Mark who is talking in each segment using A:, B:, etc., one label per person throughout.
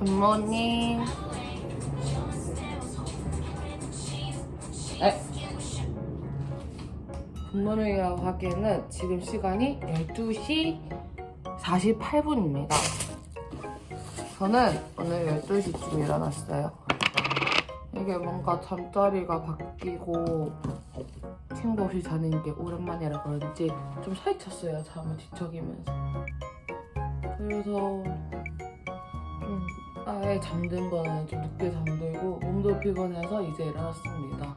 A: 굿모닝. 에. 굿모닝이라고 하기에는 지금 시간이 12시 48분입니다. 저는 오늘 12시쯤 일어났어요. 이게 뭔가 잠자리가 바뀌고 친구 없이 자는 게 오랜만이라 그런지 좀 살이 쪘어요. 잠을 뒤척이면서. 그래서 좀 아예 잠든 거는 좀 늦게 잠들고 몸도 피곤해서 이제 일어났습니다.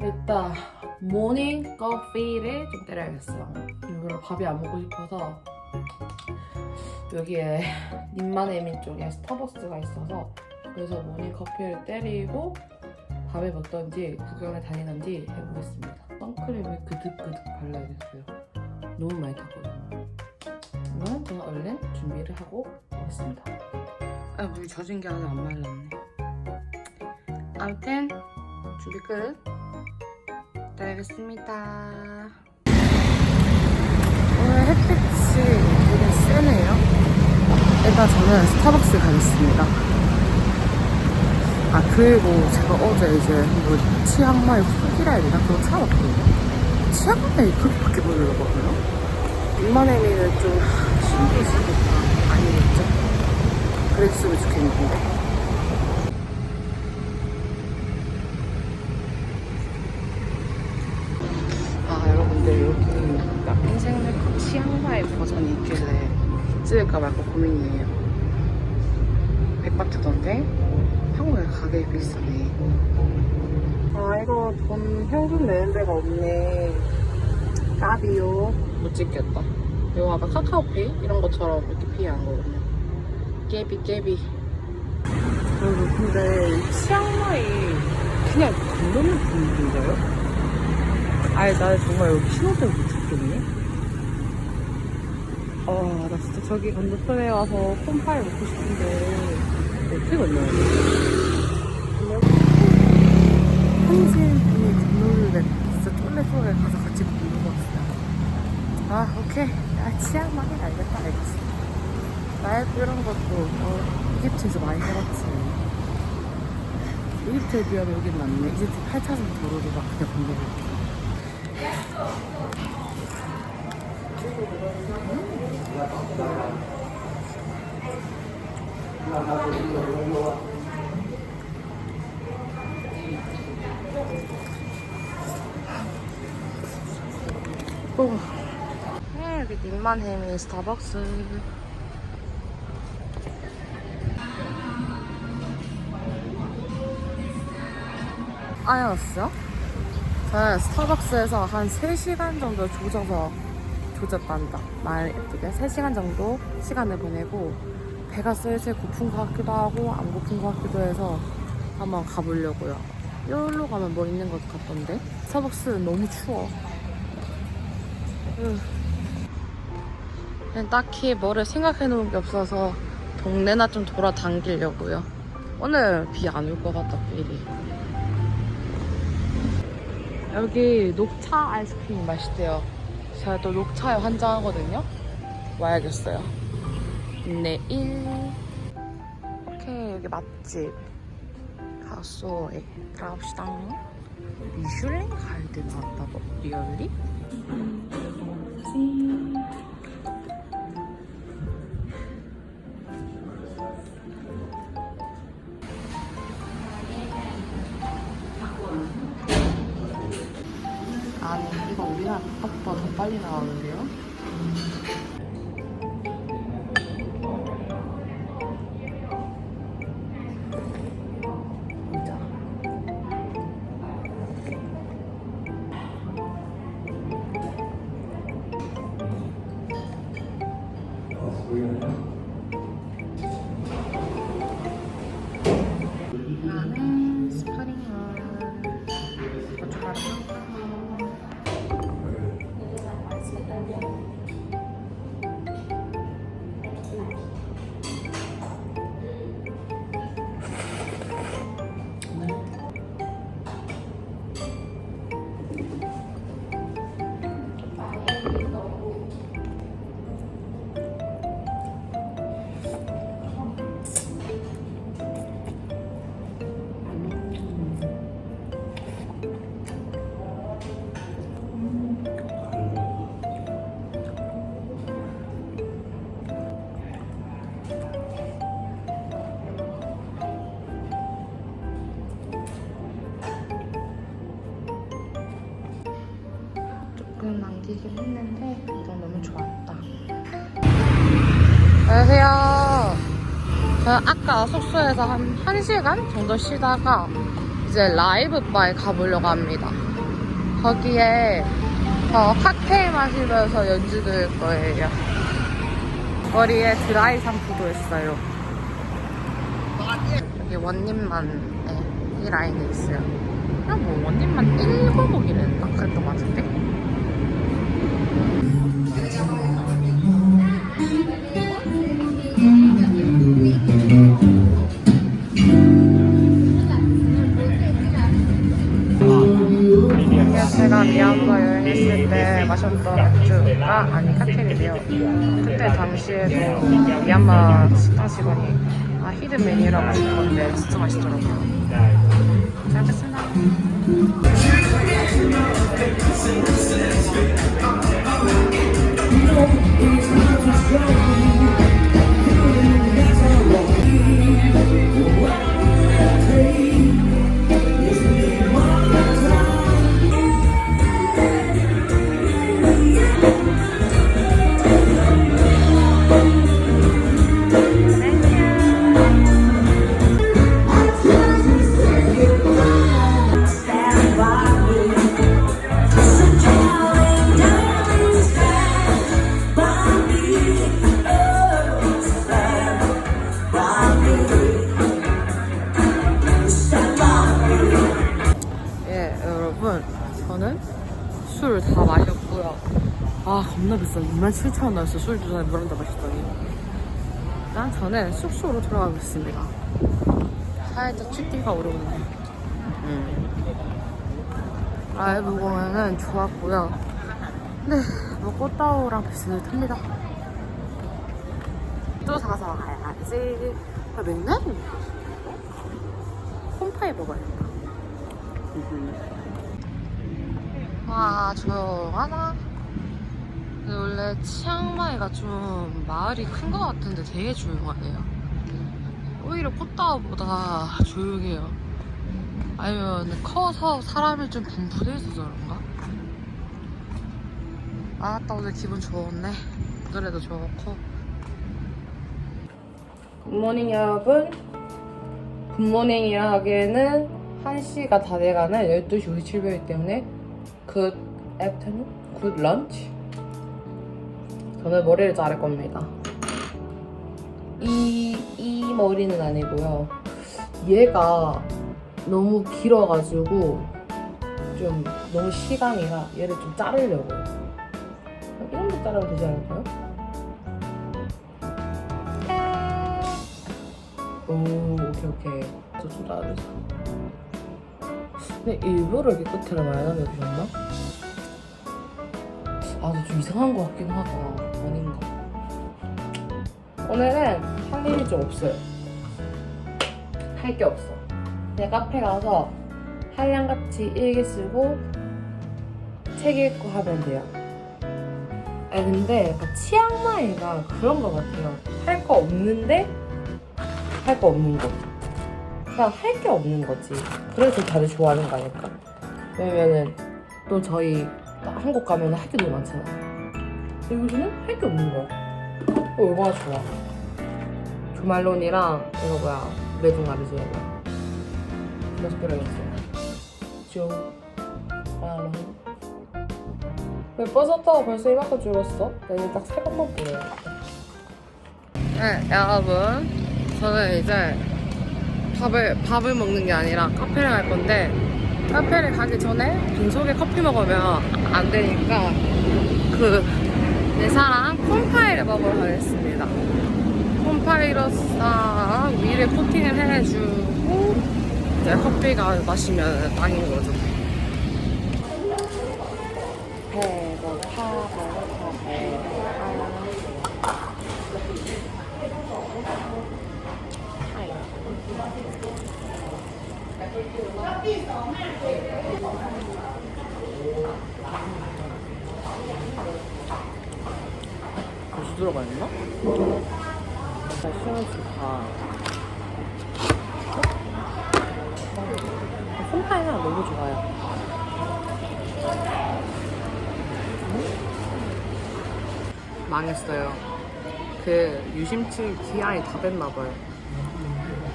A: 일단 모닝 커피를 좀 때려야겠어요. 일부러 밥이 안 먹고 싶어서 여기에 님만의민 쪽에 스타벅스가 있어서 그래서 모닝 커피를 때리고 밥에 먹던지 구경을 다니던지 해보겠습니다. 선크림을 그득그득 발라야겠어요. 너무 많이 탔거든요. 그러면 저는 얼른 준비를 하고 오겠습니다. 아, 물 젖은 게 아직 안 말랐네. 아무튼 준비 끝. 기다리겠습니다. 오늘 햇빛이 되게 세네요. 일단 저는 스타벅스 가겠습니다. 아 그리고 제가 어제 이제 뭐 치앙마이 후기라 해야 되나 그거 찾아봤거든요. 치앙마이 그렇게밖에 모르거든요. 이만해미는 좀 신기시니까 아니겠죠? 그랬으면 좋겠는데. 아 여러분들 여기 막 인생네컷 치앙마이 버전이 있길래 찍을까 말까 고민이에요. 백바트던데 한국에 가격이 비싸네. 아 이거 돈 현금 내는 데가 없네. 까비요. 못 찍겠다. 이거 아까 카카오페이 이런 것처럼 이렇게 피한 거거든요. 깨비 깨비. 여러분 근데 이 치앙마이 그냥 건너는 분위기인가요? 아니 나 정말 여기 신호등 못 찾겠네. 어, 나 진짜 저기 건너편에 와서 콤파이 먹고 싶은데 어떻게 건너야 돼? 한신 분이 건너는데 진짜 쫄래쫄래 가서 같이 건너고 왔어요. 아 오케이. 아 치앙마이 알겠다 알겠어. 나의 이런 것도 어, 이집트에서 많이 해봤지. 이집트에 비하면 여긴 낫네. 이집트 8차선 도로도 막 그냥 건너고. 오. 네, 여기 님만햄이 스타벅스. 아였어? 저는 스타벅스에서 한 3시간 정도 조져서 조졌단다. 말 예쁘게. 3시간 정도 시간을 보내고 배가 슬슬 고픈 것 같기도 하고 안 고픈 것 같기도 해서 한번 가보려고요. 여기로 가면 뭐 있는 것 같던데? 스타벅스는 너무 추워. 으. 그냥 딱히 뭐를 생각해 놓은 게 없어서 동네나 좀 돌아다니려고요. 오늘 비 안 올 것 같다, 필이. 여기 녹차 아이스크림 맛있대요. 제가 또 녹차에 환장하거든요. 와야겠어요. 내일. 오케이, 여기 맛집. 가소에 들어갑시다. 미슐랭 가이드 나왔다고? 리얼리? 뭐지? 조금 남기긴 했는데 이건 너무 좋았다. 안녕하세요. 저는 아까 숙소에서 한 1시간 정도 쉬다가 이제 라이브 바에 가보려고 합니다. 거기에 저 칵테일 마시면서 연주 들을 거예요. 머리에 드라이 샴푸도 했어요. 여기 원님만 네, 이 라인에 있어요. 그냥 뭐 원님만 1거곡이랬나 그랬던 것 같은데? 여행했을 때 마셨던 맥주가 아니 칵테일이래요. 그때 당시에도 미얀마 식당 직원이 아 히든 메뉴라고 주는데 진짜 맛있더라고요. 잘 먹겠습니다. 저는 술 다 마셨고요. 아, 겁나 비싸. 27,000원 나왔어. 술 두 잔에 물한다 마셨더니. 일단 저는 숙소로 들어가겠습니다. 살짝 취기가 오르네. 음. 라이브 공연은 좋았고요. 네, 뭐 꽃다우랑 비슷합니다. 또 사서 가야지. 아, 맥날? 홈파이 먹어야겠다. 와 조용하다 근데 원래 치앙마이가 좀 마을이 큰 것 같은데 되게 조용하네요. 오히려 꽃다우보다 조용해요. 아니면 커서 사람이 좀 분포돼 있어서 그런가? 아따 오늘 기분 좋았네 노래도 좋고. 굿모닝 여러분. 굿모닝이라 하기에는 1시가 다 돼가는 12시 57분이기 때문에 굿 애프터눈? 굿 런치? 저는 머리를 자를 겁니다 이, 이 머리는 아니고요 얘가 너무 길어가지고 좀 너무 시강이라 얘를 좀 자르려고요 이 정도 자르면 되지 않을까요? 오 오케이 오케이 저좀 자르자 근데 일부러 이렇게 끝에를 많이 남겨주셨나? 아, 저좀 이상한 것 같긴 하다. 아닌가. 오늘은 할 일이 좀 없어요. 할 게 없어. 그냥 카페 가서 한량같이 일기 쓰고 책 읽고 하면 돼요. 아 근데 약간 치앙마이가 그런 것 같아요. 할 거 없는데 할 거 없는 거. 그냥 할 게 없는 거지. 그래서 다들 좋아하는 거 아닐까? 왜냐면은 또 저희 한국 가면 할 게 너무 많잖아. 여기서는 할 게 없는 거야. 어, 얼마나 좋아. 조말론이랑 이거 뭐야 메둥아리지 이거. 몇 개를 했어요. 조말론. 왜 버섯하고 벌써 이만큼 줄었어? 나 이제 딱 세 번만 보내요. 네, 여러분. 저는 이제 밥을 밥을 먹는 게 아니라 카페를 갈 건데 카페를 가기 전에 빈속에 커피 먹으면 안 되니까 그 내 사랑 콤파이를 먹으러 가겠습니다. 콤파이로 싹 위를 코팅을 해주고 이제 커피가 마시면 딱인 거죠. 배고파 배고파 배고파 무슨 들어가 있나? 날씨는 좋다. 콤파이가 너무 좋아요. 망했어요. 그 유심칩 DI 다 뺐나봐요.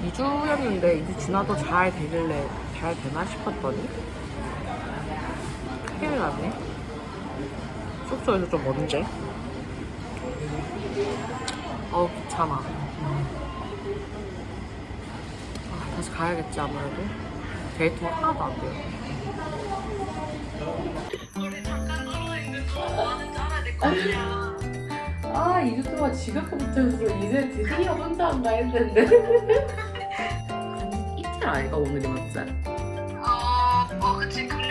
A: 2주였는데 2주 지나도 잘 되길래 잘 되나 싶었더니 큰일 났네. 숙소에서 좀 먼데? 어우 귀찮아. 아, 다시 가야겠지 아무래도. 데이트가 하나도 안 돼요. 아, 2주 동안 지각도 못해서 이제 드디어 혼자 한다 했는데. 한 이틀 아이가 오늘이 맞지?
B: 어, 어, 그치. 금요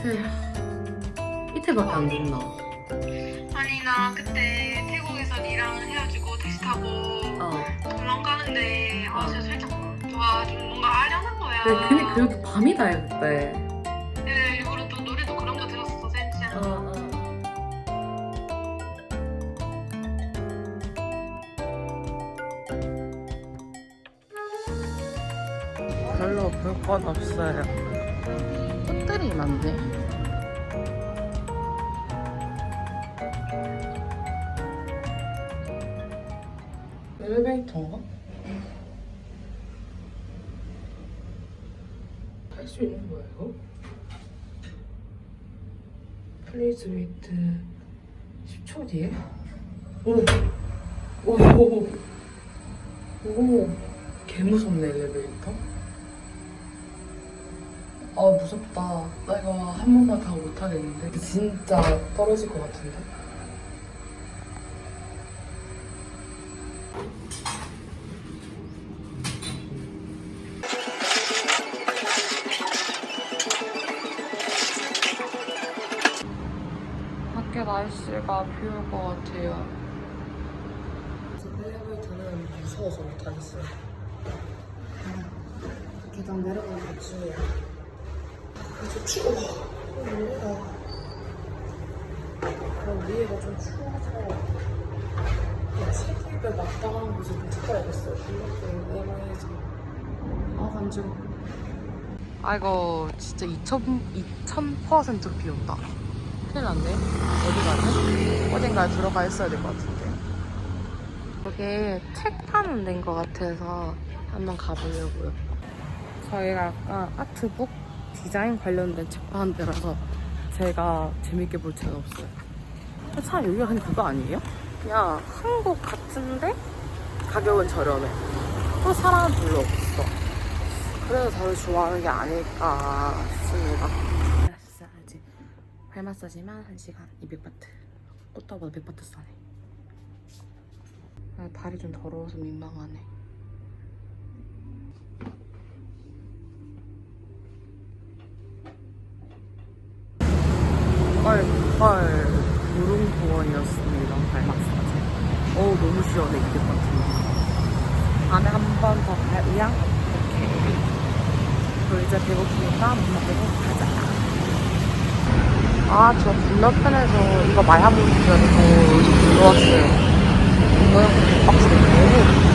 A: 이틀. 이틀밖에 안 됐나?
B: 아니, 나 그때 태국에서 니랑 헤어지고 택시 타고
A: 어.
B: 도망가는데, 아, 진짜 살짝, 와, 좀 뭔가 아련한 거야.
A: 근데 그게 그래도 밤이다, 그때.
B: 네, 일부러 또 노래도 그런 거 들었어, 센치야.
A: 어, 어. 별로 볼 건 없어요. 많네. 엘리베이터인가? 할 수 있는 거야, 이거? 플리즈 웨이트 10초 뒤에? 오! 오! 오! 오! 개 무섭네 엘리베이터 아 무섭다 나 이거 한 번만 타고 못하겠는데 진짜 떨어질 것 같은데 밖에 날씨가 비올 것 같아요. 엘리베이터는 무서워서 못하겠어요. 계단 내려가는 거 추워요. 이제 추워. 위에가. 그럼 위에가 좀 추워서 책입에 맞다가는 곳을 좀 찾아야겠어요. 이렇게 내방에서. 아, 간지러워. 아이고, 진짜 2000, 2000%로 비 온다. 큰일 났네. 어디 가지? 어딘가에 들어가 있어야 될 것 같은데. 여기 책 파는 데인 것 같아서 한번 가보려고요. 저희가 아까 아트북 디자인 관련된 책 파는 데라서 제가 재밌게 볼 책은 없어요. 참 여기가 근데 그거 아니에요? 그냥 한국 같은데 가격은 저렴해. 또 사람은 별로 없어. 그래서 저를 좋아하는 게 아닐까 싶습니다. 마사지. 발 마사지만 1시간 200바트. 꽃다보다 100바트 싸네. 아, 발이 좀 더러워서 민망하네. 뻘뻘 구름공원이었습니다. 발 마사지. 어우 너무 시원해 200바트. 안에 한 번더갈 의향? 오케이. 그리고 이제 배고프니까 못 먹고 가자. 아, 저 건너편에서 이거 마야보리 들고 요즘 들어왔어요. 이거 박스 너무.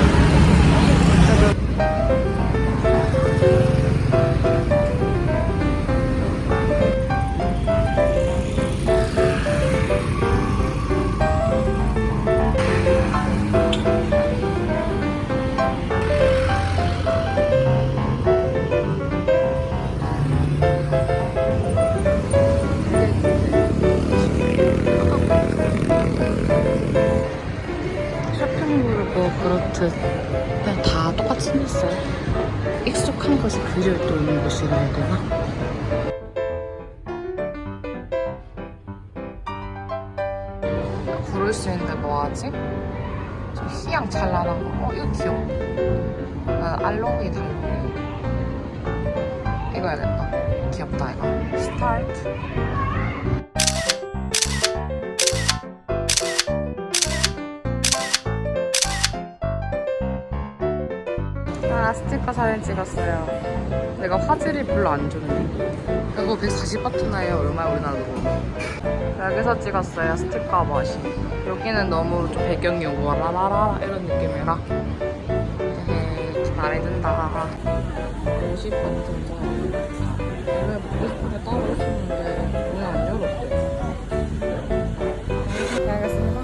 A: 것이 그리울 또 오는 곳이라 해야 되나? 부를 수 있는데 뭐하지? 저 희양 찬란한 거. 어, 이거 귀여워. 아, 알로이 달로이. 이거 해야겠다. 귀엽다, 이거. 스타트. 아, 스티커 사진 찍었어요. 내가 화질이 별로 안 좋네. 이거 140 바트나예요. 얼마야, 우리나라 돈. 여기서 찍었어요. 스티커 멋이. 여기는 너무 좀 배경이 와라라라 이런 느낌이라. 헤헤, 마음에 든다. 50 바트 진짜. 원래 먹고 싶은 게 따로 있었는데, 오늘 안 열었대. 알겠습니다.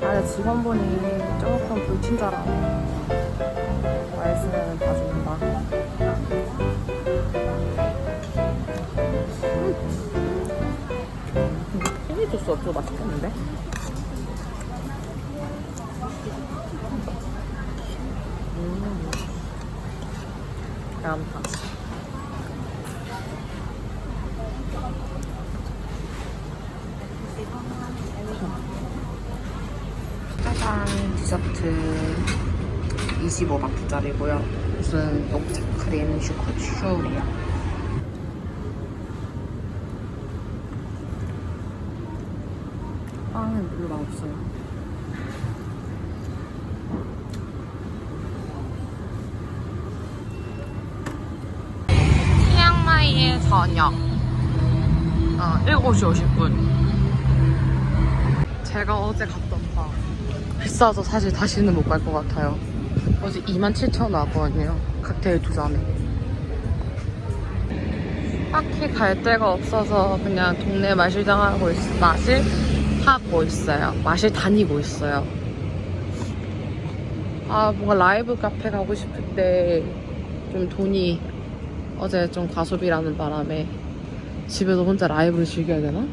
A: 아, 직원분이 조금 불친절하네. 튀기 주스 없어 맛있겠는데? 음. 짜잔 디저트 25바트짜리고요. 무슨 녹차 크림 슈커 슈예요. 빵은 별로 맛없어요. 치앙마이의 저녁. 어, 7시 50분. 제가 어제 갔던 바. 비싸서 사실 다시는 못 갈 것 같아요. 어제 27,000원 나왔거든요. 칵테일 두 잔에. 딱히 갈 데가 없어서 그냥 동네 마실장 하고 있, 마실 하고 있어요. 마실 다니고 있어요. 아, 뭔가 라이브 카페 가고 싶은데 좀 돈이 어제 좀 과소비라는 바람에 집에서 혼자 라이브를 즐겨야 되나?